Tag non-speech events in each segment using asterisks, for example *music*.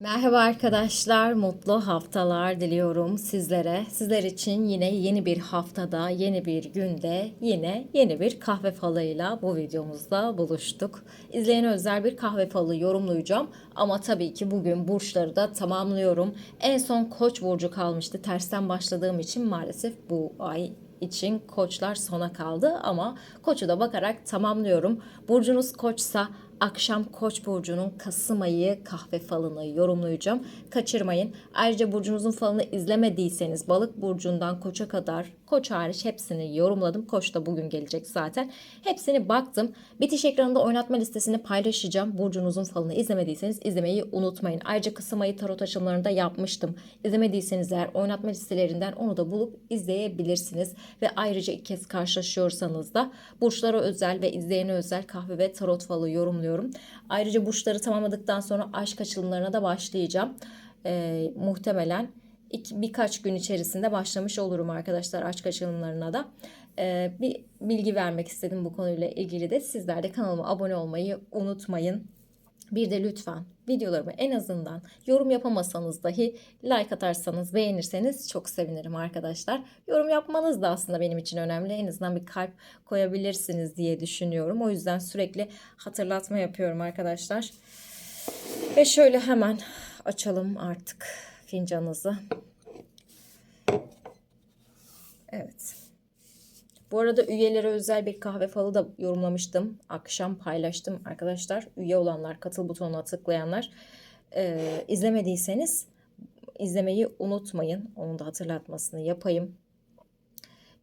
Merhaba arkadaşlar, mutlu haftalar diliyorum sizlere. Sizler için yine yeni bir haftada, yeni bir günde, yine yeni bir kahve falıyla bu videomuzda buluştuk. İzleyene özel bir kahve falı yorumlayacağım ama tabii ki bugün burçları da tamamlıyorum. En son Koç burcu kalmıştı. Tersten başladığım için maalesef bu ay için koçlar sona kaldı ama koçu da bakarak tamamlıyorum. Burcunuz koçsa akşam Koç burcunun Kasım ayı kahve falını yorumlayacağım. Kaçırmayın. Ayrıca burcunuzun falını izlemediyseniz Balık burcundan Koç'a kadar Koç hariç hepsini yorumladım. Koç da bugün gelecek zaten. Hepsini baktım. Bitiş ekranında oynatma listesini paylaşacağım. Burcunuzun falını izlemediyseniz izlemeyi unutmayın. Ayrıca Kasım ayı tarot açılımlarını da yapmıştım. İzlemediyseniz eğer oynatma listelerinden onu da bulup izleyebilirsiniz. Ve ayrıca ilk kez karşılaşıyorsanız da burçlara özel ve izleyene özel kahve ve tarot falı yorumluyorum. Ayrıca burçları tamamladıktan sonra aşk açılımlarına da başlayacağım. Ee, muhtemelen iki, birkaç gün içerisinde başlamış olurum arkadaşlar aşk açılımlarına da. Ee, bir bilgi vermek istedim bu konuyla ilgili de. Sizler de kanalıma abone olmayı unutmayın. Bir de lütfen videolarımı en azından yorum yapamasanız dahi like atarsanız beğenirseniz çok sevinirim arkadaşlar. Yorum yapmanız da aslında benim için önemli. En azından bir kalp koyabilirsiniz diye düşünüyorum. O yüzden sürekli hatırlatma yapıyorum arkadaşlar. Ve şöyle hemen açalım artık fincanınızı. Evet. Bu arada üyelere özel bir kahve falı da yorumlamıştım. Akşam paylaştım arkadaşlar. Üye olanlar, katıl butonuna tıklayanlar. Ee, izlemediyseniz izlemeyi unutmayın. Onun da hatırlatmasını yapayım.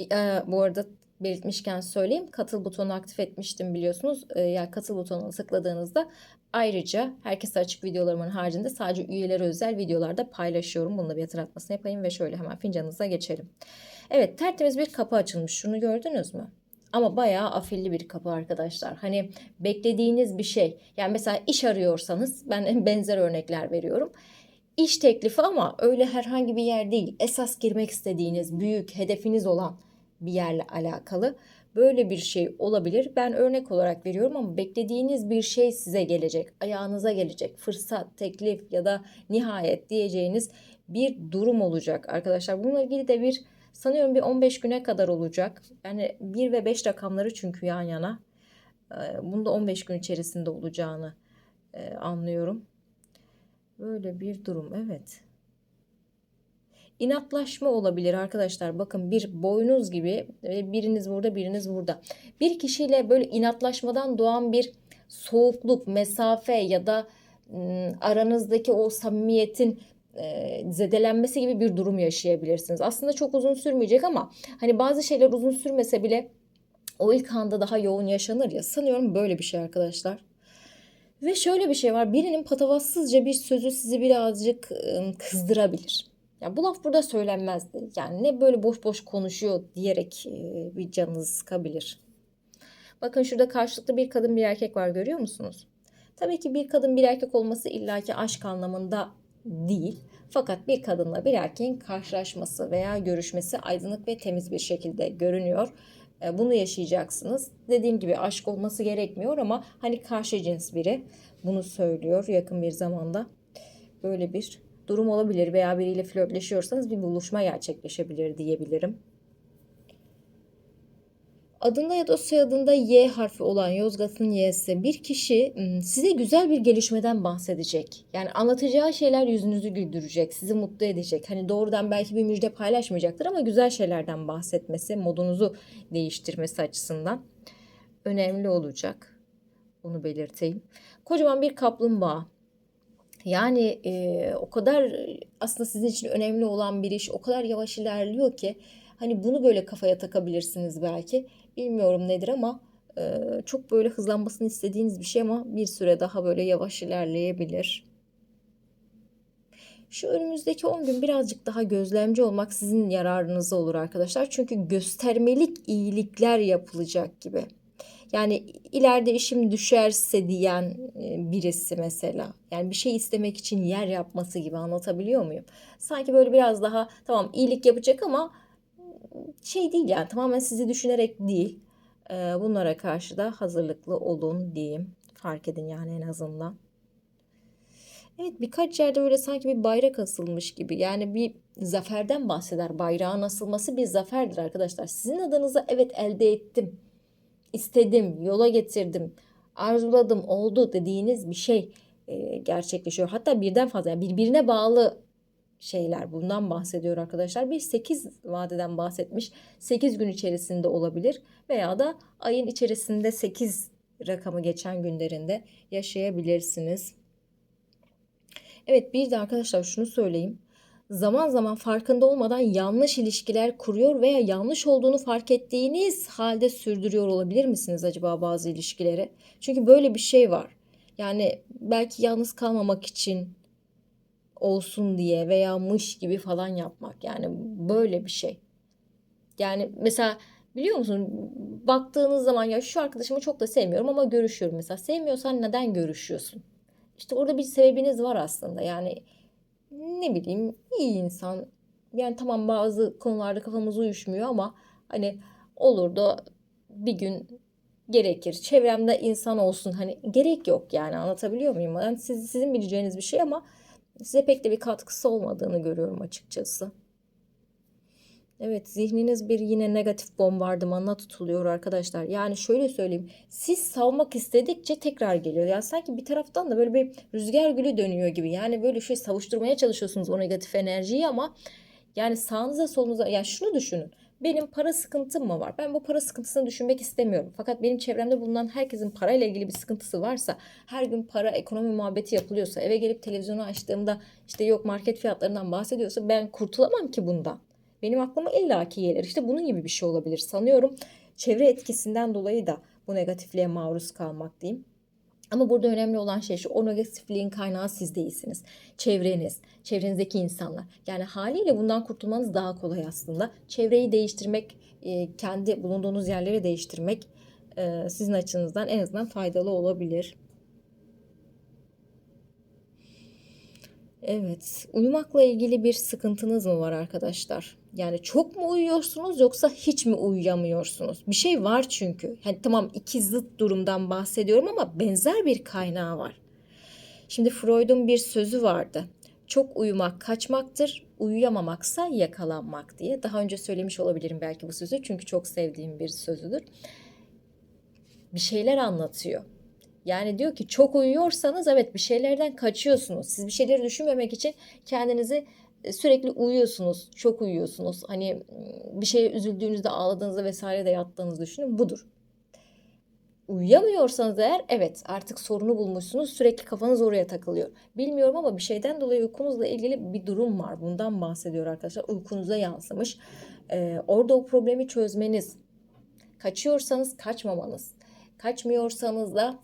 Ee, bu arada belirtmişken söyleyeyim. Katıl butonunu aktif etmiştim biliyorsunuz. Ee, yani katıl butonuna tıkladığınızda ayrıca herkese açık videolarımın haricinde sadece üyelere özel videolarda paylaşıyorum. Bununla bir hatırlatmasını yapayım ve şöyle hemen fincanınıza geçelim. Evet tertemiz bir kapı açılmış. Şunu gördünüz mü? Ama bayağı afilli bir kapı arkadaşlar. Hani beklediğiniz bir şey. Yani mesela iş arıyorsanız ben *laughs* benzer örnekler veriyorum. İş teklifi ama öyle herhangi bir yer değil. Esas girmek istediğiniz, büyük hedefiniz olan bir yerle alakalı. Böyle bir şey olabilir. Ben örnek olarak veriyorum ama beklediğiniz bir şey size gelecek. Ayağınıza gelecek. Fırsat, teklif ya da nihayet diyeceğiniz bir durum olacak arkadaşlar. Bununla ilgili de bir sanıyorum bir 15 güne kadar olacak. Yani 1 ve 5 rakamları çünkü yan yana. Bunda 15 gün içerisinde olacağını anlıyorum. Böyle bir durum evet. İnatlaşma olabilir arkadaşlar. Bakın bir boynuz gibi biriniz burada biriniz burada. Bir kişiyle böyle inatlaşmadan doğan bir soğukluk, mesafe ya da aranızdaki o samimiyetin zedelenmesi gibi bir durum yaşayabilirsiniz. Aslında çok uzun sürmeyecek ama hani bazı şeyler uzun sürmese bile o ilk anda daha yoğun yaşanır ya. Sanıyorum böyle bir şey arkadaşlar. Ve şöyle bir şey var. Birinin patavatsızca bir sözü sizi birazcık kızdırabilir. Ya bu laf burada söylenmezdi. Yani ne böyle boş boş konuşuyor diyerek bir canınızı sıkabilir. Bakın şurada karşılıklı bir kadın bir erkek var görüyor musunuz? Tabii ki bir kadın bir erkek olması illaki aşk anlamında değil. Fakat bir kadınla bir erkeğin karşılaşması veya görüşmesi aydınlık ve temiz bir şekilde görünüyor. Bunu yaşayacaksınız. Dediğim gibi aşk olması gerekmiyor ama hani karşı cins biri bunu söylüyor yakın bir zamanda. Böyle bir durum olabilir veya biriyle flörtleşiyorsanız bir buluşma gerçekleşebilir diyebilirim. Adında ya da soyadında Y harfi olan Yozgat'ın Y'si bir kişi size güzel bir gelişmeden bahsedecek. Yani anlatacağı şeyler yüzünüzü güldürecek, sizi mutlu edecek. Hani doğrudan belki bir müjde paylaşmayacaktır ama güzel şeylerden bahsetmesi, modunuzu değiştirmesi açısından önemli olacak. Onu belirteyim. Kocaman bir kaplumbağa. Yani e, o kadar aslında sizin için önemli olan bir iş o kadar yavaş ilerliyor ki hani bunu böyle kafaya takabilirsiniz belki. Bilmiyorum nedir ama e, çok böyle hızlanmasını istediğiniz bir şey ama bir süre daha böyle yavaş ilerleyebilir. Şu önümüzdeki 10 gün birazcık daha gözlemci olmak sizin yararınıza olur arkadaşlar. Çünkü göstermelik iyilikler yapılacak gibi. Yani ileride işim düşerse diyen birisi mesela. Yani bir şey istemek için yer yapması gibi anlatabiliyor muyum? Sanki böyle biraz daha tamam iyilik yapacak ama şey değil yani tamamen sizi düşünerek değil. Bunlara karşı da hazırlıklı olun diyeyim. Fark edin yani en azından. Evet birkaç yerde böyle sanki bir bayrak asılmış gibi. Yani bir zaferden bahseder. Bayrağın asılması bir zaferdir arkadaşlar. Sizin adınıza evet elde ettim, istedim, yola getirdim, arzuladım, oldu dediğiniz bir şey e, gerçekleşiyor. Hatta birden fazla yani birbirine bağlı şeyler bundan bahsediyor arkadaşlar. Bir 8 vadeden bahsetmiş. 8 gün içerisinde olabilir veya da ayın içerisinde 8 rakamı geçen günlerinde yaşayabilirsiniz. Evet bir de arkadaşlar şunu söyleyeyim. Zaman zaman farkında olmadan yanlış ilişkiler kuruyor veya yanlış olduğunu fark ettiğiniz halde sürdürüyor olabilir misiniz acaba bazı ilişkileri? Çünkü böyle bir şey var. Yani belki yalnız kalmamak için olsun diye veya mış gibi falan yapmak. Yani böyle bir şey. Yani mesela biliyor musun baktığınız zaman ya şu arkadaşımı çok da sevmiyorum ama görüşüyorum mesela. Sevmiyorsan neden görüşüyorsun? İşte orada bir sebebiniz var aslında. Yani ne bileyim iyi insan. Yani tamam bazı konularda kafamız uyuşmuyor ama hani olur da bir gün gerekir. Çevremde insan olsun hani gerek yok yani anlatabiliyor muyum? Yani siz, sizin bileceğiniz bir şey ama size pek de bir katkısı olmadığını görüyorum açıkçası. Evet zihniniz bir yine negatif bombardımanına tutuluyor arkadaşlar. Yani şöyle söyleyeyim. Siz savmak istedikçe tekrar geliyor. Yani sanki bir taraftan da böyle bir rüzgar gülü dönüyor gibi. Yani böyle şey savuşturmaya çalışıyorsunuz o negatif enerjiyi ama yani sağınıza solunuza ya şunu düşünün. Benim para sıkıntım mı var? Ben bu para sıkıntısını düşünmek istemiyorum. Fakat benim çevremde bulunan herkesin parayla ilgili bir sıkıntısı varsa, her gün para, ekonomi muhabbeti yapılıyorsa, eve gelip televizyonu açtığımda işte yok market fiyatlarından bahsediyorsa ben kurtulamam ki bundan. Benim aklıma illaki gelir. İşte bunun gibi bir şey olabilir. Sanıyorum çevre etkisinden dolayı da bu negatifliğe maruz kalmak diyeyim. Ama burada önemli olan şey şu, o negatifliğin kaynağı siz değilsiniz. Çevreniz, çevrenizdeki insanlar. Yani haliyle bundan kurtulmanız daha kolay aslında. Çevreyi değiştirmek, e, kendi bulunduğunuz yerleri değiştirmek e, sizin açınızdan en azından faydalı olabilir. Evet, uyumakla ilgili bir sıkıntınız mı var arkadaşlar? Yani çok mu uyuyorsunuz yoksa hiç mi uyuyamıyorsunuz? Bir şey var çünkü. Yani tamam iki zıt durumdan bahsediyorum ama benzer bir kaynağı var. Şimdi Freud'un bir sözü vardı. Çok uyumak kaçmaktır, uyuyamamaksa yakalanmak diye. Daha önce söylemiş olabilirim belki bu sözü çünkü çok sevdiğim bir sözüdür. Bir şeyler anlatıyor. Yani diyor ki çok uyuyorsanız evet bir şeylerden kaçıyorsunuz. Siz bir şeyleri düşünmemek için kendinizi sürekli uyuyorsunuz, çok uyuyorsunuz. Hani bir şeye üzüldüğünüzde, ağladığınızda vesaire de yattığınızı düşünün. Budur. Uyuyamıyorsanız eğer evet artık sorunu bulmuşsunuz. Sürekli kafanız oraya takılıyor. Bilmiyorum ama bir şeyden dolayı uykunuzla ilgili bir durum var. Bundan bahsediyor arkadaşlar. Uykunuza yansımış. Ee, orada o problemi çözmeniz. Kaçıyorsanız kaçmamanız. Kaçmıyorsanız da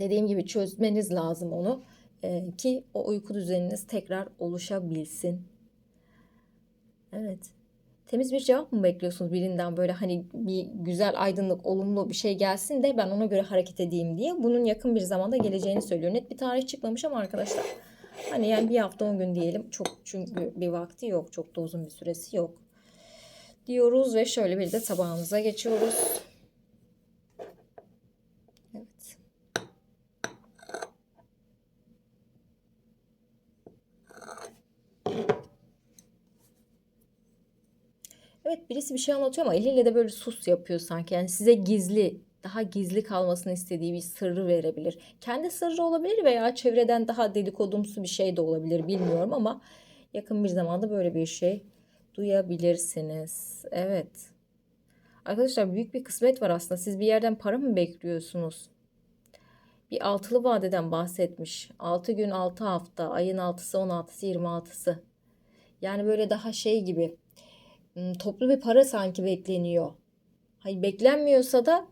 dediğim gibi çözmeniz lazım onu e, ki o uyku düzeniniz tekrar oluşabilsin. Evet. Temiz bir cevap mı bekliyorsunuz birinden böyle hani bir güzel aydınlık olumlu bir şey gelsin de ben ona göre hareket edeyim diye. Bunun yakın bir zamanda geleceğini söylüyor. Net bir tarih çıkmamış ama arkadaşlar hani yani bir hafta on gün diyelim çok çünkü bir vakti yok çok da uzun bir süresi yok diyoruz ve şöyle bir de tabağımıza geçiyoruz. Evet birisi bir şey anlatıyor ama eliyle de böyle sus yapıyor sanki. Yani size gizli, daha gizli kalmasını istediği bir sırrı verebilir. Kendi sırrı olabilir veya çevreden daha dedikodumsu bir şey de olabilir bilmiyorum ama yakın bir zamanda böyle bir şey duyabilirsiniz. Evet. Arkadaşlar büyük bir kısmet var aslında. Siz bir yerden para mı bekliyorsunuz? Bir altılı vadeden bahsetmiş. 6 gün 6 hafta, ayın 6'sı 16'sı 26'sı. Yani böyle daha şey gibi toplu bir para sanki bekleniyor. Hayır beklenmiyorsa da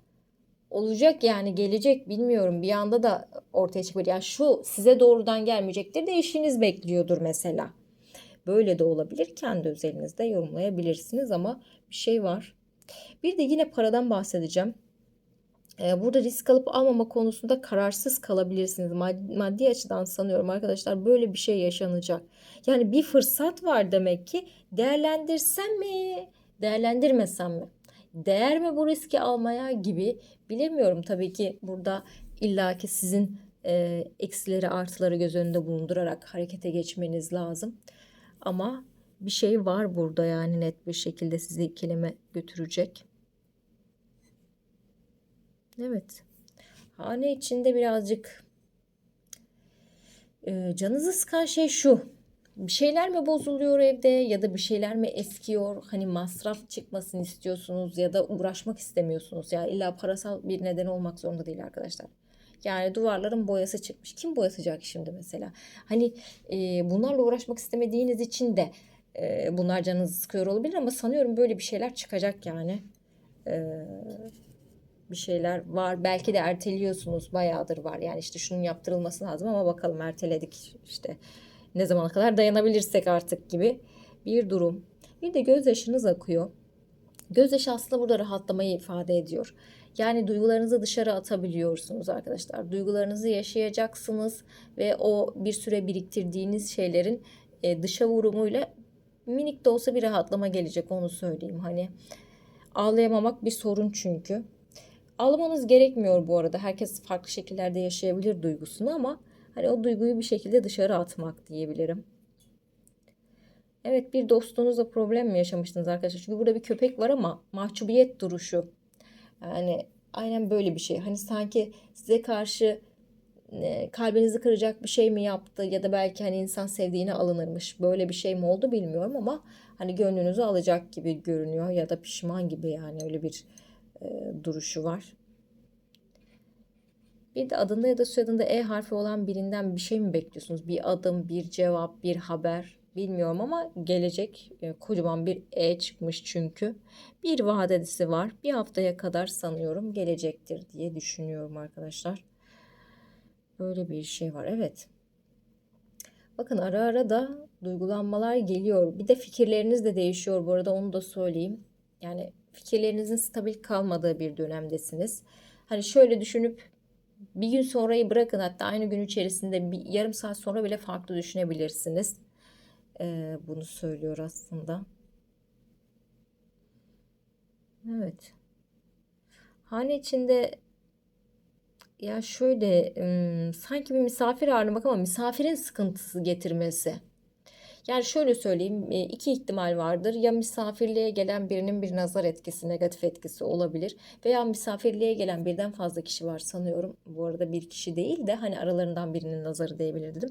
olacak yani gelecek bilmiyorum bir anda da ortaya çıkabilir. Yani şu size doğrudan gelmeyecektir de eşiniz bekliyordur mesela. Böyle de olabilir. Kendi özelinizde yorumlayabilirsiniz ama bir şey var. Bir de yine paradan bahsedeceğim. Ee, burada risk alıp almama konusunda kararsız kalabilirsiniz. Maddi açıdan sanıyorum arkadaşlar böyle bir şey yaşanacak. Yani bir fırsat var demek ki değerlendirsem mi, değerlendirmesem mi? Değer mi bu riski almaya gibi bilemiyorum. Tabii ki burada illaki sizin e, eksileri artıları göz önünde bulundurarak harekete geçmeniz lazım. Ama bir şey var burada yani net bir şekilde sizi ikileme götürecek. Evet. Hane içinde birazcık e, canınızı sıkan şey şu. Bir şeyler mi bozuluyor evde ya da bir şeyler mi eskiyor? Hani masraf çıkmasını istiyorsunuz ya da uğraşmak istemiyorsunuz. Ya illa parasal bir neden olmak zorunda değil arkadaşlar. Yani duvarların boyası çıkmış. Kim boyatacak şimdi mesela? Hani e, bunlarla uğraşmak istemediğiniz için de e, bunlar canınızı sıkıyor olabilir ama sanıyorum böyle bir şeyler çıkacak yani. E, bir şeyler var. Belki de erteliyorsunuz. Bayağıdır var. Yani işte şunun yaptırılması lazım ama bakalım erteledik işte ne zamana kadar dayanabilirsek artık gibi bir durum. Bir de gözyaşınız akıyor. Gözyaşı aslında burada rahatlamayı ifade ediyor. Yani duygularınızı dışarı atabiliyorsunuz arkadaşlar. Duygularınızı yaşayacaksınız ve o bir süre biriktirdiğiniz şeylerin e, dışa vurumuyla minik de olsa bir rahatlama gelecek onu söyleyeyim. Hani ağlayamamak bir sorun çünkü. Ağlamanız gerekmiyor bu arada. Herkes farklı şekillerde yaşayabilir duygusunu ama hani o duyguyu bir şekilde dışarı atmak diyebilirim. Evet bir dostunuzla problem mi yaşamıştınız arkadaşlar? Çünkü burada bir köpek var ama mahcubiyet duruşu. Yani aynen böyle bir şey. Hani sanki size karşı e, kalbinizi kıracak bir şey mi yaptı ya da belki hani insan sevdiğine alınırmış. Böyle bir şey mi oldu bilmiyorum ama hani gönlünüzü alacak gibi görünüyor ya da pişman gibi yani öyle bir duruşu var. Bir de adında ya da soyadında E harfi olan birinden bir şey mi bekliyorsunuz? Bir adım, bir cevap, bir haber bilmiyorum ama gelecek e, kocaman bir E çıkmış çünkü. Bir vadesi var. Bir haftaya kadar sanıyorum gelecektir diye düşünüyorum arkadaşlar. Böyle bir şey var. Evet. Bakın ara ara da duygulanmalar geliyor. Bir de fikirleriniz de değişiyor bu arada onu da söyleyeyim. Yani fikirlerinizin stabil kalmadığı bir dönemdesiniz. Hani şöyle düşünüp bir gün sonrayı bırakın hatta aynı gün içerisinde bir yarım saat sonra bile farklı düşünebilirsiniz. Ee, bunu söylüyor aslında. Evet. Hane içinde ya şöyle sanki bir misafir ağırlamak ama misafirin sıkıntısı getirmesi. Yani şöyle söyleyeyim e, iki ihtimal vardır. Ya misafirliğe gelen birinin bir nazar etkisi, negatif etkisi olabilir. Veya misafirliğe gelen birden fazla kişi var sanıyorum. Bu arada bir kişi değil de hani aralarından birinin nazarı diyebilir dedim.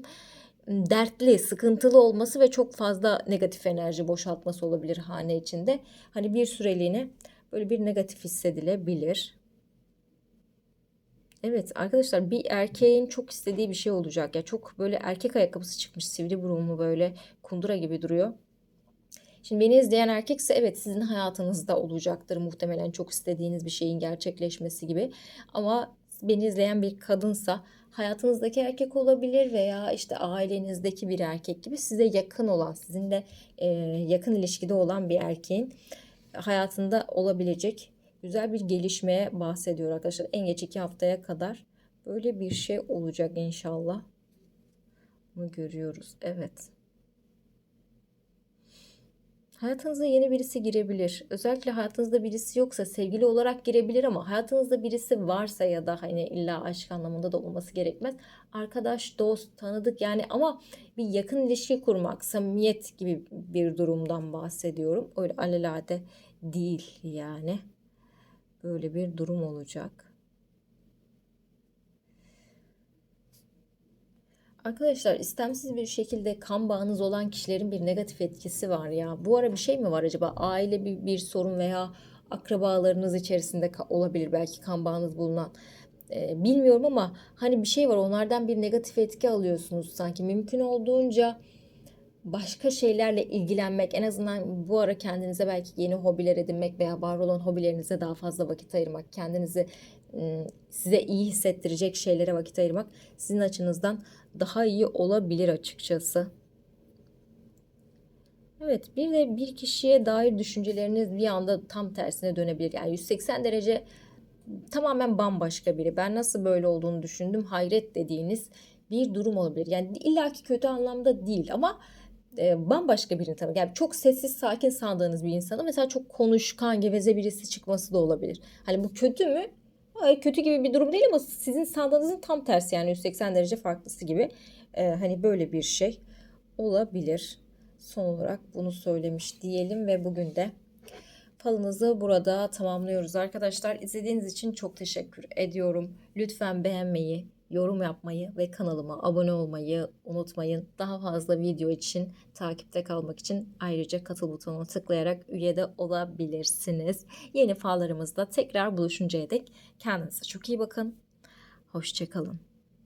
Dertli, sıkıntılı olması ve çok fazla negatif enerji boşaltması olabilir hane içinde. Hani bir süreliğine böyle bir negatif hissedilebilir. Evet arkadaşlar bir erkeğin çok istediği bir şey olacak. Ya çok böyle erkek ayakkabısı çıkmış sivri burunlu böyle kundura gibi duruyor. Şimdi beni izleyen erkekse evet sizin hayatınızda olacaktır muhtemelen çok istediğiniz bir şeyin gerçekleşmesi gibi. Ama beni izleyen bir kadınsa hayatınızdaki erkek olabilir veya işte ailenizdeki bir erkek gibi size yakın olan, sizinle e, yakın ilişkide olan bir erkeğin hayatında olabilecek güzel bir gelişmeye bahsediyor arkadaşlar. En geç iki haftaya kadar böyle bir şey olacak inşallah. Bunu görüyoruz. Evet. Hayatınıza yeni birisi girebilir. Özellikle hayatınızda birisi yoksa sevgili olarak girebilir ama hayatınızda birisi varsa ya da hani illa aşk anlamında da olması gerekmez. Arkadaş, dost, tanıdık yani ama bir yakın ilişki kurmak, samimiyet gibi bir durumdan bahsediyorum. Öyle alelade değil yani. Böyle bir durum olacak. Arkadaşlar istemsiz bir şekilde kan bağınız olan kişilerin bir negatif etkisi var ya. Bu ara bir şey mi var acaba? Aile bir, bir sorun veya akrabalarınız içerisinde olabilir belki kan bağınız bulunan. Ee, bilmiyorum ama hani bir şey var onlardan bir negatif etki alıyorsunuz sanki. Mümkün olduğunca başka şeylerle ilgilenmek en azından bu ara kendinize belki yeni hobiler edinmek veya var olan hobilerinize daha fazla vakit ayırmak, kendinizi ıı, size iyi hissettirecek şeylere vakit ayırmak sizin açınızdan daha iyi olabilir açıkçası. Evet bir de bir kişiye dair düşünceleriniz bir anda tam tersine dönebilir. Yani 180 derece tamamen bambaşka biri. Ben nasıl böyle olduğunu düşündüm hayret dediğiniz bir durum olabilir. Yani illaki kötü anlamda değil ama e, bambaşka birini tanımak. Yani çok sessiz, sakin sandığınız bir insanı mesela çok konuşkan, geveze birisi çıkması da olabilir. Hani bu kötü mü? Kötü gibi bir durum değil ama sizin sandığınızın tam tersi yani 180 derece farklısı gibi. Ee, hani böyle bir şey olabilir. Son olarak bunu söylemiş diyelim ve bugün de falınızı burada tamamlıyoruz arkadaşlar. İzlediğiniz için çok teşekkür ediyorum. Lütfen beğenmeyi, yorum yapmayı ve kanalıma abone olmayı unutmayın. Daha fazla video için takipte kalmak için ayrıca katıl butonuna tıklayarak üye de olabilirsiniz. Yeni fallarımızda tekrar buluşuncaya dek kendinize çok iyi bakın. Hoşçakalın.